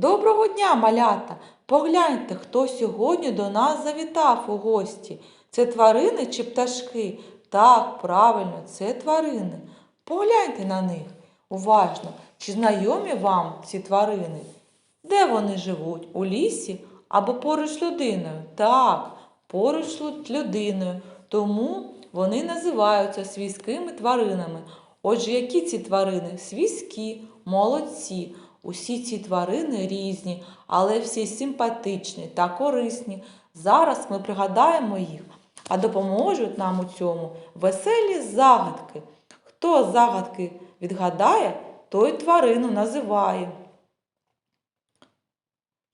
Доброго дня, малята! Погляньте, хто сьогодні до нас завітав у гості. Це тварини чи пташки? Так, правильно, це тварини. Погляньте на них уважно. Чи знайомі вам ці тварини? Де вони живуть? У лісі або поруч з людиною? Так, поруч з людиною. Тому вони називаються свійськими тваринами. Отже, які ці тварини? Свійські, молодці. Усі ці тварини різні, але всі симпатичні та корисні. Зараз ми пригадаємо їх, а допоможуть нам у цьому веселі загадки. Хто загадки відгадає, той тварину називає.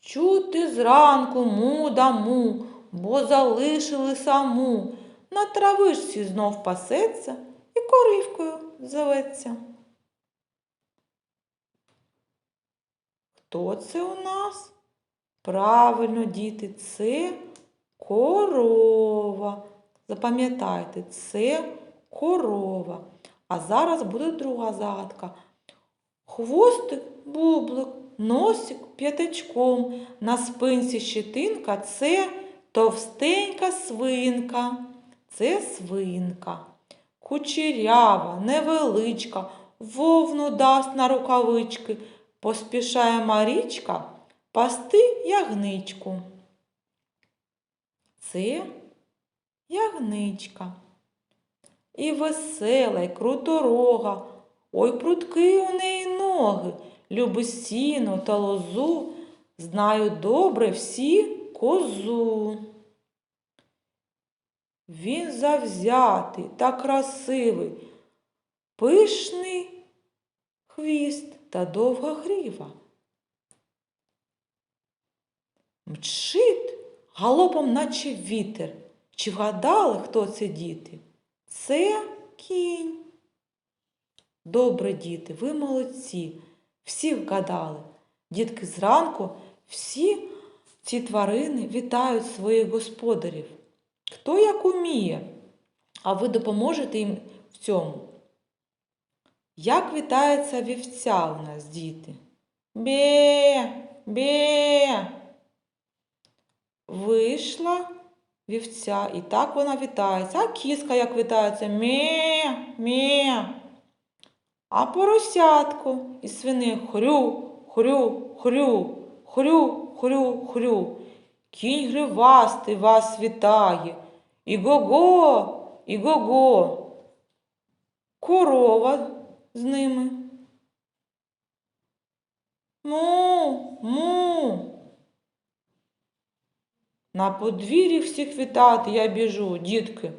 Чути зранку му да му, бо залишили саму. На травишці знов пасеться і коривкою зоветься. Хто це у нас? Правильно, діти, це корова. Запам'ятайте, це корова. А зараз буде друга загадка. Хвостик бублик, носик п'ятачком, на спинці щетинка це товстенька свинка. Це свинка. Кучерява, невеличка, вовну дасть на рукавички. Поспішає Марічка пасти ягничку. Це ягничка. І весела, і круторога, ой прудки у неї ноги, любить сіно та лозу, знають добре всі козу. Він завзятий та красивий, пишний хвіст та довга гріва. Мчить галопом, наче вітер. Чи вгадали, хто це діти? Це кінь. Добре, діти, ви молодці. Всі вгадали. Дітки зранку всі ці тварини вітають своїх господарів. Хто як уміє, а ви допоможете їм в цьому. Як вітається вівця у нас, діти? Бе, бе. Вийшла вівця, і так вона вітається. А кіска як вітається? Ме, ме. А поросятко і свини хрю, хрю, хрю, хрю, хрю, хрю. Кінь гривастий вас вітає. І го-го, і го-го. Корова з ними. Му, му. На подвір'ї всіх вітати я біжу, дітки.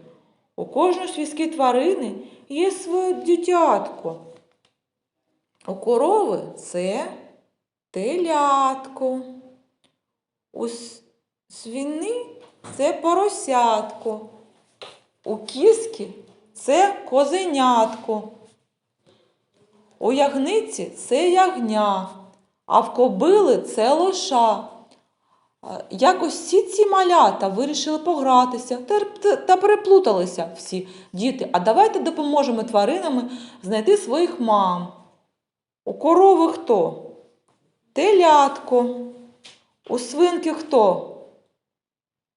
У кожної свійській тварини є своє дитятко. У корови це телятко. У свини це поросятко. У кіски це козенятко. У ягниці це ягня, а в кобили це лоша. Якось всі ці малята вирішили погратися та переплуталися всі діти. А давайте допоможемо тваринам знайти своїх мам. У корови хто? Телятко. У свинки хто?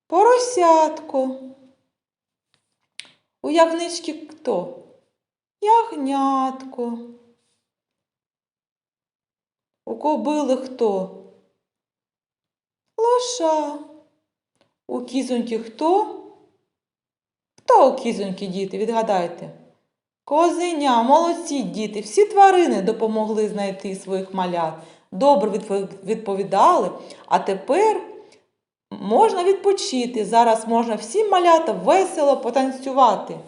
Поросятко. У ягнички хто? Ягнятко. У кобили хто? Лоша. У кізоньки хто? Хто у кізоньки, діти? Відгадайте? Козеня, молодці діти, всі тварини допомогли знайти своїх малят. Добре відповідали, а тепер можна відпочити. Зараз можна всім малята весело потанцювати.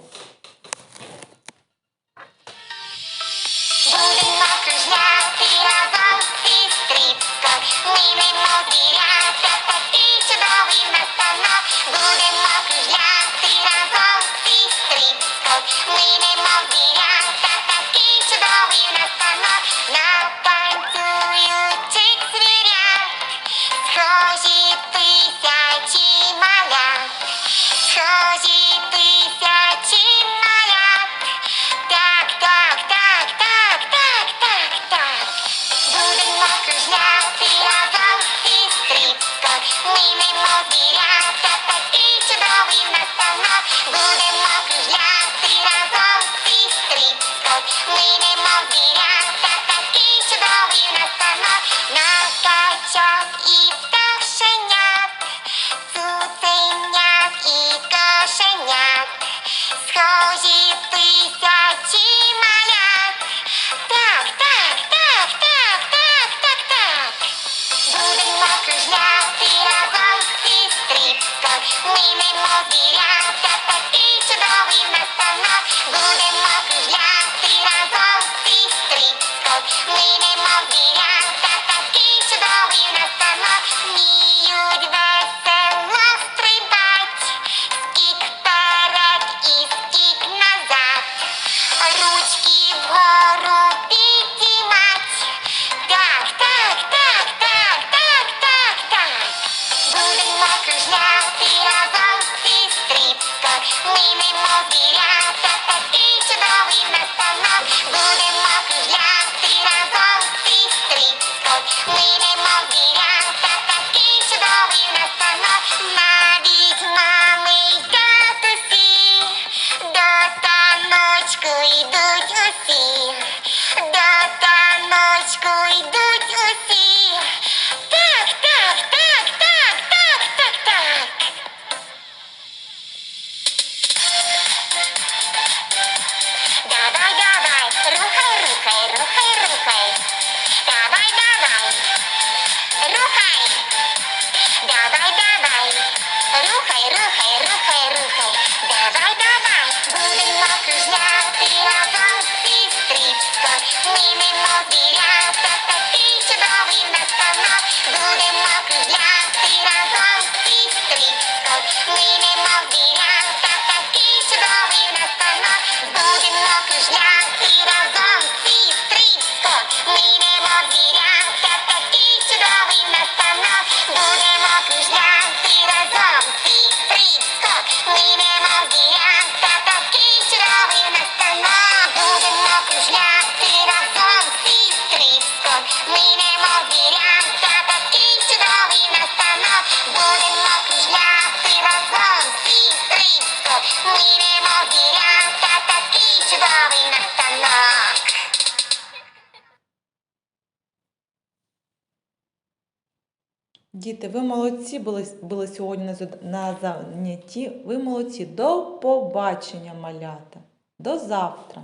Yeah. Ni me morirá, papá, te llamaba y Діти, ви молодці, були, були сьогодні на занятті. Ви молодці. До побачення, малята. До завтра.